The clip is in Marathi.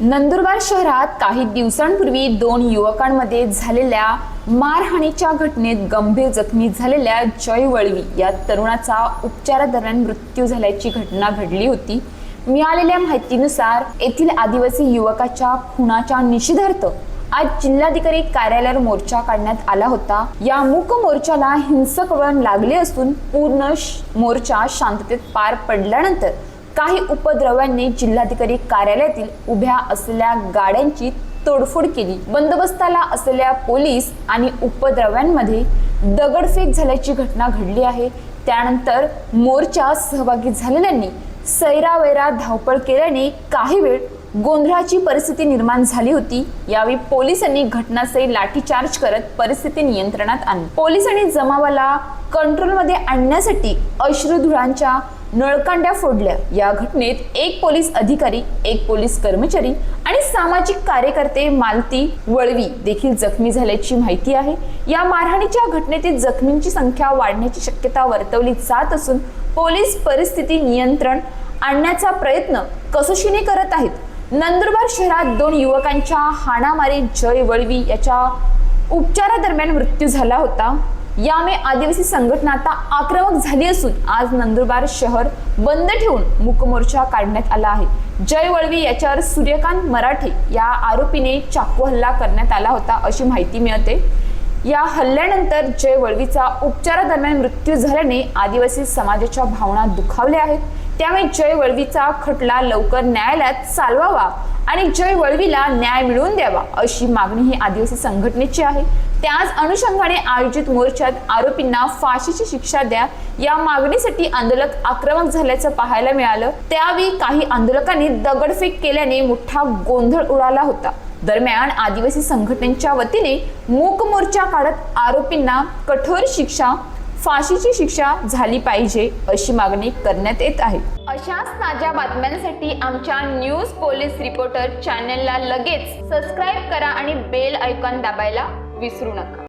नंदुरबार शहरात काही दिवसांपूर्वी दोन युवकांमध्ये झालेल्या मारहाणीच्या घटनेत गंभीर जखमी झालेल्या जय वळवी या तरुणाचा उपचारादरम्यान मृत्यू झाल्याची घटना घडली होती. मिळालेल्या माहितीनुसार येथील आदिवासी युवकाच्या खुनाच्या निषेधार्थ आज जिल्हाधिकारी कार्यालयावर मोर्चा काढण्यात आला होता. या मूक मोर्चाला हिंसक वळण लागले असून पूर्ण श- मोर्चा शांततेत पार पडल्यानंतर काही उपद्रव्यांनी जिल्हाधिकारी कार्यालयातील उभ्या असलेल्या गाड्यांची तोडफोड केली. बंदोबस्ताला असलेल्या पोलीस आणि उपद्रव्यांमध्ये दगडफेक झाल्याची घटना घडली आहे. त्यानंतर मोर्चा सहभागी झालेल्यांनी सैरावैरा धावपळ केल्याने काही वेळ गोंधळाची परिस्थिती निर्माण झाली होती. यावेळी पोलिसांनी घटनास्थळी लाठीचार्ज करत परिस्थिती नियंत्रणात आणली. पोलिसांनी जमावाला कंट्रोलमध्ये आणण्यासाठी अश्रुधुरांच्या नळकांड्या फोडल्या. या घटनेत एक पोलीस अधिकारी एक पोलीस कर्मचारी आणि सामाजिक कार्यकर्ते मालती वळवी देखील जखमी झाल्याची माहिती आहे. या मारहाणीच्या घटनेतील जखमींची संख्या वाढण्याची शक्यता वर्तवली जात असून पोलीस परिस्थिती नियंत्रण आणण्याचा प्रयत्न कसोशीने करत आहेत. नंदुरबार शहरात दोन युवकांच्या हाणामारी जय वळवी याच्या उपचारादरम्यान मृत्यू झाला होता. यामुळे आदिवासी संघटना आता आक्रमक झाली असून आज नंदुरबार शहर बंद ठेवून मुकमोर्चा काढण्यात आला आहे. जय वळवी याच्यावर सूर्यकांत मराठे या आरोपीने चाकू हल्ला करण्यात आला होता अशी माहिती मिळते. या हल्ल्यानंतर जय वळवीचा उपचारादरम्यान मृत्यू झाल्याने आदिवासी समाजाच्या भावना दुखावल्या आहेत. त्यामुळे जय वळवीचा खटला लवकर न्यायालयात चालवावा आणि जय वळवीला न्याय मिळवून द्यावा अशी मागणी ही आदिवासी संघटनेची आहे. त्याच अनुषंगाने आयोजित मोर्चात आरोपींना फाशीची शिक्षा द्या. या मागणीसाठी आंदोलक आक्रमक झाल्याचं पाहायला मिळालं. त्यावेळी काही आंदोलकांनी दगडफेक केल्याने मोठा गोंधळ उडाला होता. दरम्यान आदिवासी संघटनेच्या वतीने मूक मोर्चा काढत आरोपींना कठोर शिक्षा फाशीची शिक्षा झाली पाहिजे अशी मागणी करण्यात येत आहे. अशाच ताज्या बातम्यांसाठी आमच्या न्यूज पोलीस रिपोर्टर चॅनलला लगेच सबस्क्राईब करा आणि बेल ऐकॉन दाबायला विसरू नका.